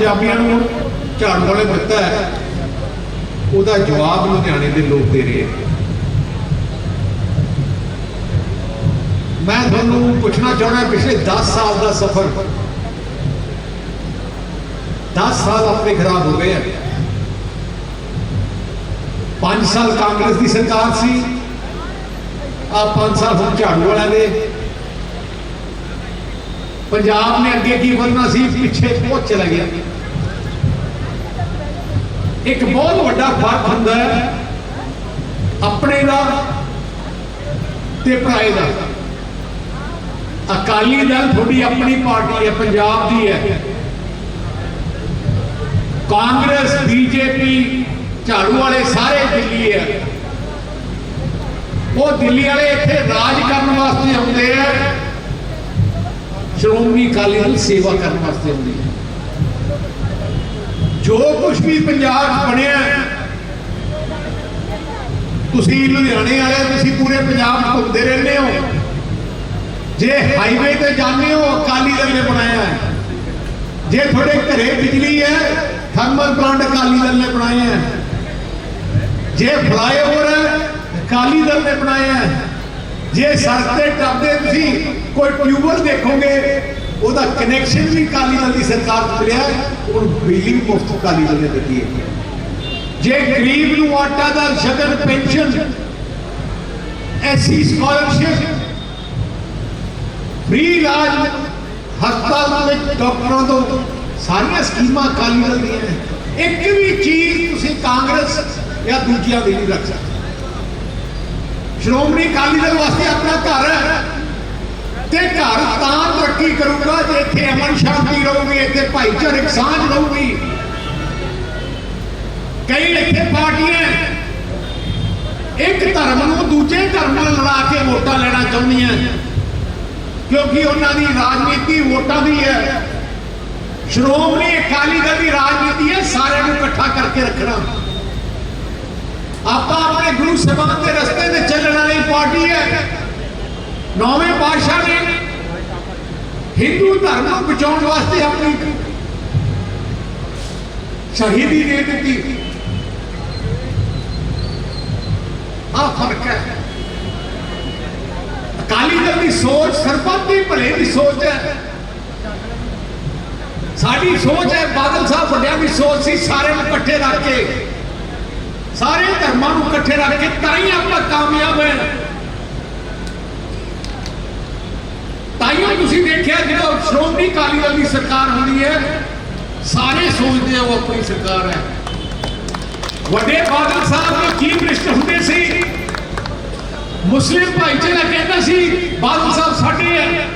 ਪੰਜਾਬੀਆਂ ਨੂੰ ਝਾੜੂ ਵਾਲੇ ਦਿੱਤਾ ਹੈ। ਉਹਦਾ ਜਵਾਬ ਲੁਧਿਆਣੇ ਦੇ ਲੋਕ ਦੇ ਰਹੇ ਮੈਂ ਤੁਹਾਨੂੰ ਪੁੱਛਣਾ ਚਾਹੁੰਦਾ, ਪਿਛਲੇ 10 ਸਾਲ ਦਾ ਸਫ਼ਰ 10 ਸਾਲ ਆਪਣੇ ਖਰਾਬ ਹੋ ਗਏ ਆ 5 ਸਾਲ ਕਾਂਗਰਸ ਦੀ ਸਰਕਾਰ ਸੀ ਆ 5 ਸਾਲ ਹੁਣ ਝਾੜੂ ਵਾਲਿਆਂ ਦੇ ਪੰਜਾਬ ਨੇ ਅੱਗੇ ਕੀ ਵਧਣਾ ਸੀ? ਪਿੱਛੇ ਪਹੁੰਚ ਚਲਾ ਗਿਆ। ਇੱਕ ਬਹੁਤ ਵੱਡਾ ਫ਼ਰਕ ਹੁੰਦਾ ਹੈ, ਆਪਣੇ ਦਾ ਤੇ ਭਰਾਏ ਦਾ। ਅਕਾਲੀ ਦਲ ਤੁਹਾਡੀ ਆਪਣੀ ਪਾਰਟੀ ਹੈ, ਪੰਜਾਬ ਦੀ ਹੈ। ਕਾਂਗਰਸ, ਬੀਜੇਪੀ, ਝਾੜੂ ਵਾਲੇ ਸਾਰੇ ਦਿੱਲੀ ਹੈ। ਉਹ ਦਿੱਲੀ ਵਾਲੇ ਇੱਥੇ ਰਾਜ ਕਰਨ ਵਾਸਤੇ ਆਉਂਦੇ ਆ ਸ਼੍ਰੋਮਣੀ ਅਕਾਲੀ ਦਲ ਸੇਵਾ ਕਰਨ ਵਾਸਤੇ ਹੁੰਦੀ ਹੈ। ਜੋ ਕੁਝ ਵੀ ਪੰਜਾਬ ਬਣਿਆ ਤੁਸੀਂ ਲੁਧਿਆਣੇ ਵਾਲੇ ਤੁਸੀਂ ਪੂਰੇ ਪੰਜਾਬ ਘੁੰਮਦੇ ਰਹਿੰਦੇ ਹੋ। ਜੇ ਹਾਈਵੇ ਤੇ ਜਾਂਦੇ ਹੋ, ਅਕਾਲੀ ਦਲ ਨੇ ਬਣਾਇਆ ਹੈ। ਜੇ ਤੁਹਾਡੇ ਘਰੇ ਬਿਜਲੀ ਹੈ ਥਰਮਲ ਪਲਾਂਟ ਅਕਾਲੀ ਦਲ ਨੇ ਬਣਾਇਆ ਹੈ। ਜੇ ਫਲਾਈਓਵਰ ਹੈ, ਅਕਾਲੀ ਦਲ ਨੇ ਬਣਾਇਆ ਹੈ। ਜੇ ਸੜਕ ਤੇ ਟੱਪਦੇ ਤੁਸੀਂ ਕੋਈ ਟਿਊਬਲ ਦੇਖੋਗੇ ਉਹਦਾ ਕਨੈਕਸ਼ਨ ਵੀ ਅਕਾਲੀ ਦਲ ਦੀ ਸਰਕਾਰ ਤੋਂ ਮਿਲਿਆ ਔਰ ਬਿਜਲੀ ਵੀ ਮੁਫਤ ਅਕਾਲੀ ਦਲ ਨੇ ਦਿੱਤੀ ਹੈ ਜੇ ਗਰੀਬ ਨੂੰ ਆਟਾ ਦਾ ਸ਼ਗਨ ਪੈਨਸ਼ਨ ਐਸੀ ਸਕਾਲਰਸ਼ਿਪ ਫ੍ਰੀ ਇਲਾਜ ਹਸਪਤਾਲਾਂ ਵਿੱਚ ਡਾਕਟਰਾਂ ਤੋਂ ਸਾਰੀਆਂ ਸਕੀਮਾਂ ਅਕਾਲੀ ਦਲ ਦੀਆਂ ਨੇ ਇੱਕ ਵੀ ਚੀਜ਼ ਤੁਸੀਂ ਕਾਂਗਰਸ ਜਾਂ ਦੂਜਿਆਂ ਦੀ ਨਹੀਂ ਰੱਖ ਸਕਦੇ ਸ਼੍ਰੋਮਣੀ ਅਕਾਲੀ ਦਲ ਵਾਸਤੇ ਆਪਣਾ ਘਰ ਹੈ। ਤੇ ਘਰ ਤਾਂ ਤਰੱਕੀ ਕਰੂਗਾ ਜੇ ਇੱਥੇ ਅਮਨ ਸ਼ਾਂਤੀ ਰਹੂਗੀ, ਇੱਥੇ ਭਾਈਚਾਰਕ ਸਾਂਝ ਰਹੂਗੀ। ਕਈ ਇੱਥੇ ਪਾਰਟੀਆਂ ਇੱਕ ਧਰਮ ਨੂੰ ਦੂਜੇ ਧਰਮ ਨਾਲ ਲੜਾ ਕੇ ਵੋਟਾਂ ਲੈਣਾ ਚਾਹੁੰਦੀਆਂ ਕਿਉਂਕਿ ਉਹਨਾਂ ਦੀ ਰਾਜਨੀਤੀ ਵੋਟਾਂ ਦੀ ਹੈ। ਸ਼੍ਰੋਮਣੀ ਅਕਾਲੀ ਦਲ ਦੀ ਰਾਜਨੀਤੀ ਹੈ, ਸਾਰਿਆਂ ਨੂੰ ਇਕੱਠਾ ਕਰਕੇ ਰੱਖਣਾ। ਆਪਾਂ ਆਪਣੇ ਗੁਰੂ ਸਾਹਿਬਾਨ ਦੇ ਰਸਤੇ ਤੇ ਚੱਲਣ ਵਾਲੀ ਪਾਰਟੀ ਹੈ ਨੌਵੇਂ ਪਾਤਸ਼ਾਹ ਨੇ ਹਿੰਦੂ ਧਰਮ ਨੂੰ ਬਚਾਉਣ ਵਾਸਤੇ ਆਪਣੀ ਸ਼ਹੀਦੀ ਦੇ ਦਿੱਤੀ ਆ ਫ਼ਰਕ ਹੈ ਅਕਾਲੀ ਦਲ ਦੀ ਸੋਚ ਸਰਬੱਤ ਦੇ ਭਲੇ ਦੀ ਸੋਚ ਹੈ ਸਾਡੀ ਸੋਚ ਹੈ ਬਾਦਲ ਸਾਹਿਬ ਵੱਡਿਆਂ ਦੀ ਸੋਚ ਸੀ ਸਾਰਿਆਂ ਨੂੰ ਇਕੱਠੇ ਰੱਖ ਕੇ ਸਾਰੇ ਧਰਮਾਂ ਨੂੰ ਇਕੱਠੇ ਰੱਖ ਕੇ ਤਾਂ ਹੀ ਆਪਾਂ ਕਾਮਯਾਬ ਹੈ। ਤਾਂ ਹੀ ਤੁਸੀਂ ਦੇਖਿਆ ਜਦੋਂ ਸ਼੍ਰੋਮਣੀ ਅਕਾਲੀ ਦਲ ਦੀ ਸਰਕਾਰ ਹੁੰਦੀ ਹੈ, ਸਾਰੇ ਸੋਚਦੇ ਆ ਉਹ ਆਪਣੀ ਸਰਕਾਰ ਹੈ। ਵੱਡੇ ਬਾਦਲ ਸਾਹਿਬ ਦੇ ਚੀਫ ਮਿਨਿਸਟਰ ਹੁੰਦੇ ਸੀ। ਮੁਸਲਿਮ ਭਾਈਚਾਰਾ ਕਹਿੰਦਾ ਸੀ, ਬਾਦਲ ਸਾਹਿਬ ਸਾਡੇ ਹੈ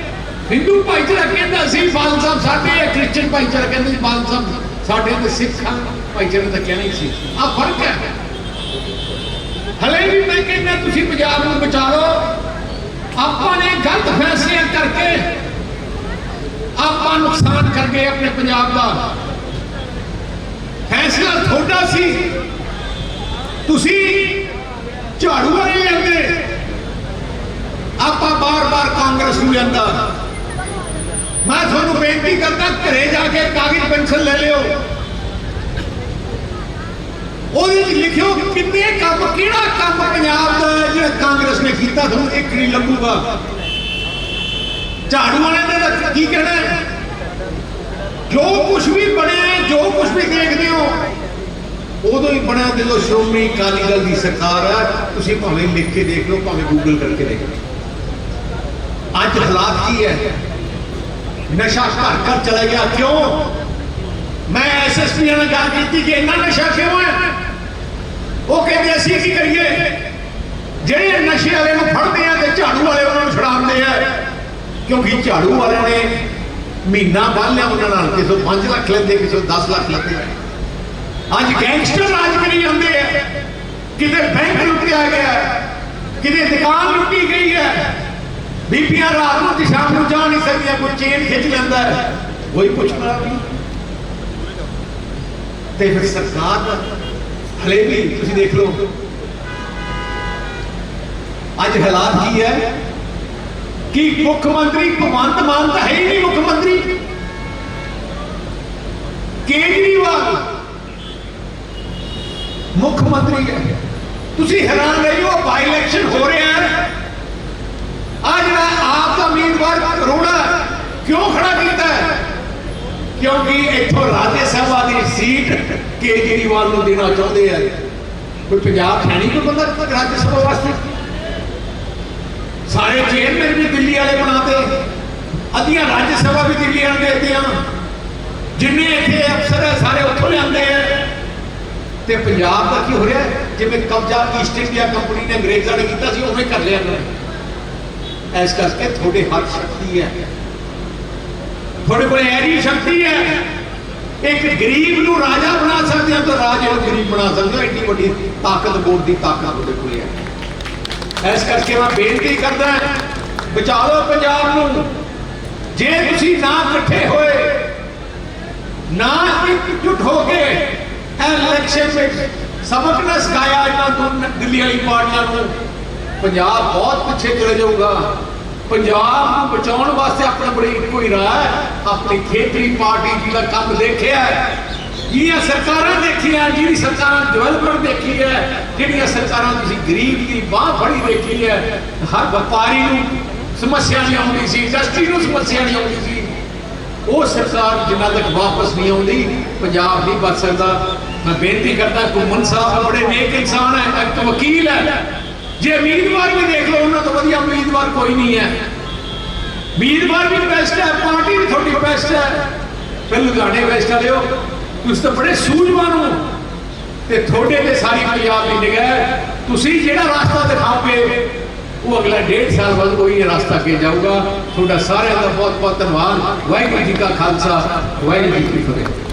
ਹਿੰਦੂ ਭਾਈਚਾਰਾ ਕਹਿੰਦਾ ਸੀ, ਬਾਦਲ ਸਾਹਿਬ ਸਾਡੇ ਹੈ ਕ੍ਰਿਸਚੀਅਨ ਭਾਈਚਾਰਾ ਕਹਿੰਦਾ ਸੀ, ਬਾਦਲ ਸਾਹਿਬ ਸਾਡੇ ਤੇ ਸਿੱਖਾਂ ਭਾਈਚਾਰੇ ਦਾ ਕਹਿਣਾ ਹੀ ਸੀ। ਆ ਫ਼ਰਕ ਹੈ। ਹਲੇ ਵੀ ਮੈਂ ਕਹਿੰਦਾ ਤੁਸੀਂ ਪੰਜਾਬ ਨੂੰ ਬਚਾ ਲਓ। ਆਪਾਂ ਨੇ ਗਲਤ ਫੈਸਲੇ ਕਰਕੇ ਆਪਾਂ ਨੁਕਸਾਨ ਕਰ ਗਏ ਆਪਣੇ ਪੰਜਾਬ ਦਾ। ਫੈਸਲਾ ਤੁਹਾਡਾ ਸੀ। ਤੁਸੀਂ ਝਾੜੂ ਵਾਲੇ ਲੈਂਦੇ। ਆਪਾਂ ਬਾਰ-ਬਾਰ ਕਾਂਗਰਸ ਨੂੰ ਲੈਂਦਾ। ਮੈਂ ਤੁਹਾਨੂੰ ਬੇਨਤੀ ਕਰਦਾ, ਘਰੇ ਜਾ ਕੇ ਕਾਗਜ਼ ਪੈਨਸ਼ਨ ਲੈ ਲਿਓ। ਉਹਦੇ ਵਿੱਚ ਲਿਖਿਓ ਕਿੰਨੇ ਕੰਮ ਕਿਹੜਾ ਕੰਮ ਪੰਜਾਬ ਦਾ ਹੈ ਜਿਹੜਾ ਕਾਂਗਰਸ ਨੇ ਕੀਤਾ? ਤੁਹਾਨੂੰ ਇੱਕ ਨਹੀਂ ਲੱਗੂਗਾ ਝਾੜੂ ਵਾਲਿਆਂ ਨੇ ਤਾਂ ਕੀ ਕਹਿਣਾ ਹੈ? ਜੋ ਕੁਝ ਵੀ ਬਣਿਆ ਹੈ, ਜੋ ਕੁਝ ਵੀ ਦੇਖਦੇ ਹੋ ਉਦੋਂ ਹੀ ਬਣਿਆ ਜਦੋਂ ਸ਼੍ਰੋਮਣੀ ਅਕਾਲੀ ਦਲ ਦੀ ਸਰਕਾਰ ਹੈ ਤੁਸੀਂ ਭਾਵੇਂ ਲਿਖ ਕੇ ਦੇਖ ਲਓ ਭਾਵੇਂ ਗੂਗਲ ਕਰਕੇ ਦੇਖ ਲਓ। ਅੱਜ ਹਾਲਾਤ ਕੀ ਹੈ? ਨਸ਼ਾ ਘਰ ਘਰ ਚਲਾ ਗਿਆ। ਕਿਉਂ? ਮੈਂ ਐਸਐਸਪੀ ਨਾਲ ਗੱਲ ਕੀਤੀ ਕਿ ਇੰਨਾ ਨਸ਼ਾ ਕਿਉਂ ਹੈ? ਉਹ ਕਹਿੰਦੇ ਅਸੀਂ ਕੀ ਕਰੀਏ? ਜਿਹੜੇ ਨਸ਼ੇ ਵਾਲੇ ਨੂੰ ਫੜਦੇ ਆ ਤੇ ਝਾੜੂ ਵਾਲੇ ਉਹਨਾਂ ਨੂੰ ਛਡਾਉਂਦੇ ਆ। ਕਿਉਂਕਿ ਝਾੜੂ ਵਾਲਿਆਂ ਨੇ ਮਹੀਨਾ ਬੰਨ ਲਿਆ ਉਹਨਾਂ ਨਾਲ, ਕਿਸੇ 5 ਲੱਖ ਲੈਂਦੇ, ਕਿਸੇ 10 ਲੱਖ ਲੈਂਦੇ। ਅੱਜ ਗੈਂਗਸਟਰ ਰਾਜ ਕਰੀ ਜਾਂਦੇ ਆ। ਕਿਤੇ ਬੈਂਕ ਲੁੱਟਿਆ ਗਿਆ ਕਿਤੇ ਦੁਕਾਨ ਲੁੱਟੀ ਗਈ ਹੈ। ਬੀਬੀਆਂ ਰਾਤ ਨੂੰ ਤੇ ਸ਼ਾਮ ਨੂੰ ਜਾ ਨਹੀਂ ਸਕਦੀਆਂ, ਕੋਈ ਚੇਨ ਖਿੱਚ ਲੈਂਦਾ ਕੋਈ ਪੁੱਛਣਾ ਨਹੀਂ। ਤੇ ਫਿਰ ਸਰਕਾਰ ਦਾ ਹਲੇ ਵੀ ਤੁਸੀਂ ਦੇਖ ਲਓ। ਅੱਜ ਹਾਲਾਤ ਕੀ ਹੈ? ਕਿ ਮੁੱਖ ਮੰਤਰੀ ਭਗਵੰਤ ਮਾਨ ਤਾਂ ਹੈ ਹੀ ਨਹੀਂ ਮੁੱਖ ਮੰਤਰੀ? ਕੇਜਰੀਵਾਲ ਮੁੱਖ ਮੰਤਰੀ ਹੈ। ਤੁਸੀਂ ਹੈਰਾਨ ਰਹੇ ਹੋ ਬਾਈ ਇਲੈਕਸ਼ਨ ਹੋ ਰਿਹਾ ਹੈ। ਆ ਜਿਹੜਾ ਆਪ ਦਾ ਉਮੀਦਵਾਰ ਕਰੋੜਾ ਕਿਉਂ ਖੜਾ ਕੀਤਾ ਕਿਉਂਕਿ ਇੱਥੋਂ ਰਾਜੇ ਸਭਾ ਕੇਜਰੀਵਾਲ ਨੂੰ ਦੇਣਾ ਚਾਹੁੰਦੇ ਆ। ਕੋਈ ਪੰਜਾਬ ਹੈ ਨਹੀਂ ਕੋਈ ਬੰਦਾ ਰਾਜ ਸਭਾ ਵਾਸਤੇ? ਸਾਰੇ ਚੇਅਰਮੈਨ ਵੀ ਦਿੱਲੀ ਵਾਲੇ ਬਣਾਤੇ ਅੱਧੀਆਂ ਰਾਜ ਸਭਾ ਵੀ ਦਿੱਲੀ ਵਾਲੇ ਦੇ ਦਿੱਤੀਆਂ ਜਿੰਨੇ ਇੱਥੇ ਅਫਸਰ ਹੈ ਸਾਰੇ ਉੱਥੋਂ ਲਿਆਂਦੇ ਆ। ਤੇ ਪੰਜਾਬ ਦਾ ਕੀ ਹੋ ਰਿਹਾ? ਹੈ? ਜਿਵੇਂ ਕਬਜ਼ਾ ਈਸਟ ਇੰਡੀਆ ਕੰਪਨੀ ਨੇ ਅੰਗਰੇਜ਼ਾਂ ਨੇ ਕੀਤਾ ਸੀ, ਉਵੇਂ ਕਰ ਲਿਆ ਇਹਨਾਂ ਨੇ। ਇਸ ਕਰਕੇ ਤੁਹਾਡੇ ਹੱਥ ਸ਼ਕਤੀ ਹੈ। ਤੁਹਾਡੇ ਕੋਲ ਐਰੀ ਸ਼ਕਤੀ ਹੈ ਇੱਕ ਗਰੀਬ ਨੂੰ ਰਾਜਾ ਬਣਾ ਸਕਦੇ ਹੋ ਤਾਂ ਰਾਜੇ ਨੂੰ ਗਰੀਬ ਬਣਾ ਸਕਦੇ ਹੋ ਇੰਨੀ ਵੱਡੀ ਤਾਕਤ ਵੋਟ ਦੀ ਤਾਕਤ ਤੁਹਾਡੇ ਕੋਲ ਹੈ। ਇਸ ਕਰਕੇ ਮੈਂ ਬੇਨਤੀ ਕਰਦਾ ਬਚਾ ਲਓ ਪੰਜਾਬ ਨੂੰ। ਜੇ ਤੁਸੀਂ ਨਾ ਇਕੱਠੇ ਹੋਏ, ਨਾ ਇਕਜੁੱਟ ਹੋ ਕੇ ਇਲੈਕਸ਼ਨ ਵਿੱਚ ਸਬਕ ਨਾ ਸਿਖਾਇਆ ਇਹਨਾਂ ਦੋਨਾਂ ਦਿੱਲੀ ਵਾਲੀ ਪਾਰਟੀਆਂ ਨੂੰ, ਪੰਜਾਬ ਬਹੁਤ ਪਿੱਛੇ ਚਲੇ ਜਾਊਗਾ। ਪੰਜਾਬ ਨੂੰ ਬਚਾਉਣ ਵਾਸਤੇ ਆਪਣਾ ਬੜੀ ਇੱਕੋ ਹੀ ਰਾਹ ਹੈ। ਆਪਣੀ ਖੇਤਰੀ ਪਾਰਟੀ ਜਿਹਦਾ ਕੰਮ ਦੇਖਿਆ ਹੈ। ਜਿਹੜੀਆਂ ਸਰਕਾਰਾਂ ਦੇਖੀਆਂ, ਜਿਹੜੀ ਸਰਕਾਰਾਂ ਡਿਵੈਲਪਮੈਂਟ ਦੇਖੀ ਹੈ, ਜਿਹੜੀਆਂ ਸਰਕਾਰਾਂ ਤੁਸੀਂ ਗਰੀਬ ਦੀ ਬਾਹ ਫੜੀ ਦੇਖੀ ਹੈ, ਹਰ ਵਪਾਰੀ ਨੂੰ ਸਮੱਸਿਆ ਨਹੀਂ ਆਉਂਦੀ ਸੀ ਇੰਡਸਟਰੀ ਨੂੰ ਸਮੱਸਿਆ ਨਹੀਂ ਆਉਂਦੀ ਸੀ। ਉਹ ਸਰਕਾਰ ਜਿੰਨਾ ਤੱਕ ਵਾਪਸ ਨਹੀਂ ਆਉਂਦੀ, ਪੰਜਾਬ ਨਹੀਂ ਬਚ ਸਕਦਾ। ਮੈਂ ਬੇਨਤੀ ਕਰਦਾ ਘੁੰਮਣ ਸਾਹਿਬ ਬੜੇ ਨੇਕ ਇਨਸਾਨ ਹੈ, ਇੱਕ ਵਕੀਲ ਹੈ। ਜੇ ਉਮੀਦਵਾਰ ਵੀ ਦੇਖ ਲਓ, ਉਹਨਾਂ ਤੋਂ ਵਧੀਆ ਉਮੀਦਵਾਰ ਕੋਈ ਨਹੀਂ ਹੈ। ਉਮੀਦਵਾਰ ਵੀ ਬੈਸਟ ਹੈ, ਪਾਰਟੀ ਵੀ ਤੁਹਾਡੀ ਬੈਸਟ ਹੈ। ਫਿਰ ਲੁਧਿਆਣੇ ਬੈਸਟ ਵਾਲਿਓ ਤੁਸੀਂ ਤਾਂ ਬੜੇ ਸੂਝਵਾਨ ਹੋ। ਤੇ ਤੁਹਾਡੇ ਤੇ ਸਾਰੀ ਪੰਜਾਬ ਦੀ ਨਿਗਾਹ ਹੈ। ਤੁਸੀਂ ਜਿਹੜਾ ਰਸਤਾ ਦਿਖਾਓਗੇ, ਉਹ ਅਗਲਾ ਡੇਢ ਸਾਲ ਬਾਅਦ ਕੋਈ ਰਸਤਾ ਕੇ ਜਾਊਗਾ। ਤੁਹਾਡਾ ਸਾਰਿਆਂ ਦਾ ਬਹੁਤ ਬਹੁਤ ਧੰਨਵਾਦ। ਵਾਹਿਗੁਰੂ ਜੀ ਕਾ ਖਾਲਸਾ, ਵਾਹਿਗੁਰੂ ਜੀ ਕੀ ਫਤਿਹ।